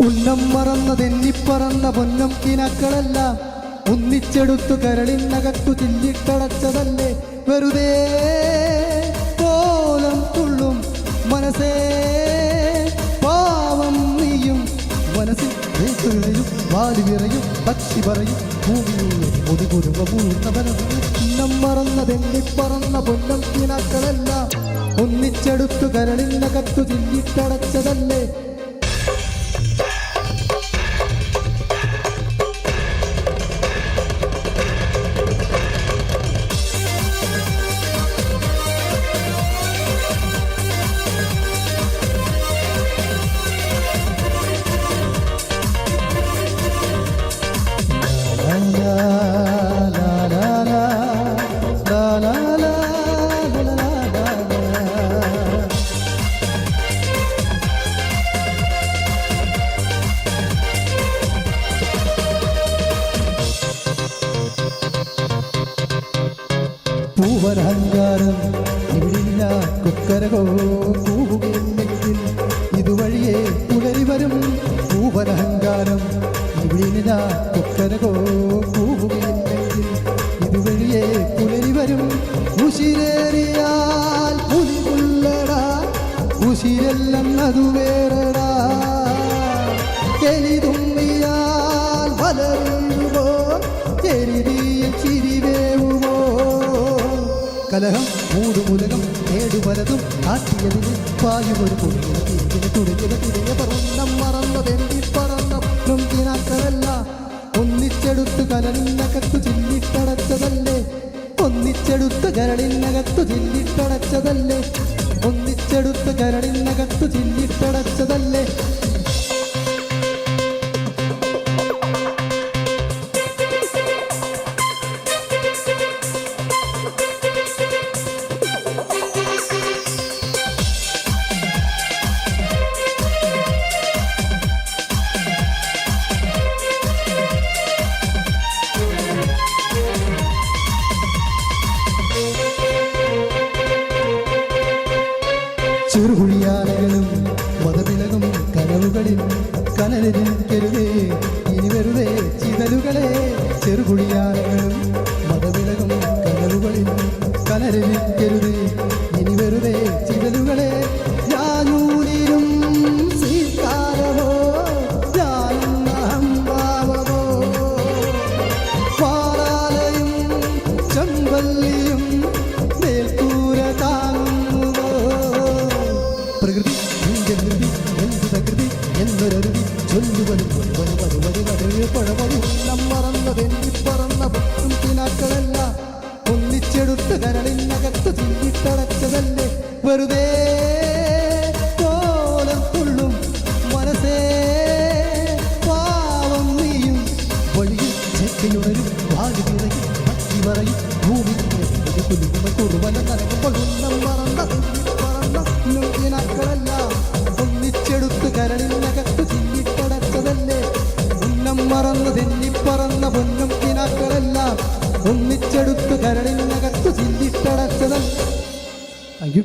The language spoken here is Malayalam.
ഉന്നം മറന്ന പറന്ന പൊന്നം കിനാക്കളെല്ലാം. ഒന്നിച്ചെടുത്തു കരളിനകത്തു ചില്ലിട്ടടച്ചതല്ലേ. വെറുതെ കോലം തുള്ളും മനസ്സേ. പാവം നീയും മനസ്സിൽ വേക്കുകളയും വാലി വിറയും പക്ഷി പറയും ഭൂമിയിൽ ഒതുകുരുവ പൂർണവനും ഉന്നം മറന്നതെന്നിപ്പറന്ന പൊന്നം കിനാക്കളെല്ലാം. ഒന്നിച്ചെടുത്തു കരളിനകത്തു ചില്ലിട്ടടച്ചതല്ലേ. പൂവനഹങ്കാരം ഇവിടില്ല കൊക്കരകോ കൂവുകയില്ലെങ്കിൽ ഇതുവഴിയെ പുലരി വരും. പൂവനഹങ്കാരം ഇവിടില്ല കൊക്കരകോ കൂവുകയില്ലെങ്കിൽ ഇതുവഴിയെ പുലരി വരും. ഉശിരേറിയാൽ പുലിമുള്ളടാ ഉശിരെല്ലാം അതു വേറടാ എലിതുമ്മിയാൽ വലരുമോ എരിതിയിൽ ചിരിവേവുമോ കലഹം മൂടുമുലകം ഏടുപലതും ആട്ടിയതിന് പായുമൊരു കുടുങ്ങിയ തിരികിന് തുടുങ്ങിയ തിരിഞ്ഞ പറന്നം മറന്നതെന്തി പറന്നും കിനാക്കരല്ല ഒന്നിച്ചെടുത്ത് കലനിനകത്തു ചില്ലിട്ടടച്ചതല്ലേ? ഒന്നിച്ചെടുത്ത് കരളിനകത്തു ചില്ലിട്ടടച്ചതല്ലേ? ഒന്നിച്ചെടുത്ത് കരളിനകത്തു ചില്ലിട്ടടച്ചതല്ലേ ചെറുകുഴിയാനകളും മതതിലകും കനവുകളിൽ കനലിരിക്കരുതേ ഇനി വെറുതെ ചിതലുകളെ. ചെറുകുഴിയാനകളും മതതിലകും കനവുകളിൽ കനലിരിക്കരുതേ. എന്നൊരരുതി ചൊല്ലുവരും വരും വരും വരും പഴവഴി പറന്ന പത്തും പിനാക്കളല്ല ഒന്നിച്ചെടുത്ത് കരളിനകത്ത് ചീട്ടടച്ചതല്ലേ വെറുതെ കോലം തുള്ളും മനസ്സേ. പാവം നീയും വഴിയിൽ മറന്ന നുങ്കിനാക്കളല്ല ഒന്നിച്ചെടുത്ത് കരളിനകത്ത് ഒന്നിച്ചെടുത്ത് കരളിനകത്ത് ചില്ലിട്ടടച്ചതല്ല അയ്യോ.